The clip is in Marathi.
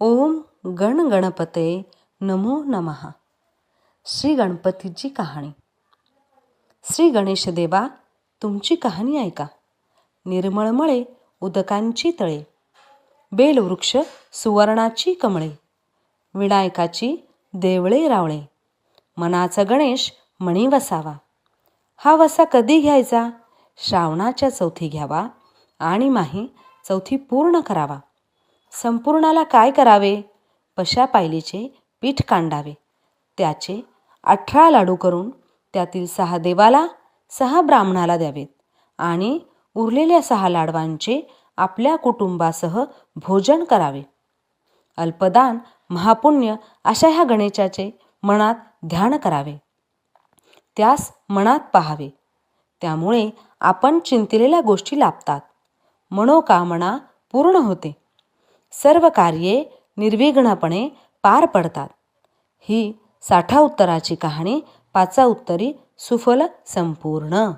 ओम गण गणपते नमो नमः. श्री गणपतीची कहाणी. श्री गणेश देवा तुमची कहाणी ऐका. निर्मळमळे उदकांची तळे. बेलवृक्ष सुवर्णाची कमळे. विनायकाची देवळे रावळे. मनाचा गणेश मणी वसावा. हा वसा कधी घ्यायचा? श्रावणाच्या चौथी घ्यावा आणि माही चौथी पूर्ण करावा. संपूर्णाला काय करावे? पशा पायलीचे पीठ कांडावे. त्याचे अठरा लाडू करून त्यातील सहा देवाला सहा ब्राह्मणाला द्यावेत आणि उरलेल्या सहा लाडवांचे आपल्या कुटुंबासह भोजन करावे. अल्पदान महापुण्य अशा ह्या गणेशाचे मनात ध्यान करावे. त्यास मनात पाहावे. त्यामुळे आपण चिंतिलेल्या गोष्टी लाभतात. मनोकामना पूर्ण होते. सर्व कार्ये निर्विघ्नपणे पार पडतात. ही साठा उत्तराची कहाणी पाचा उत्तरी सुफल संपूर्ण.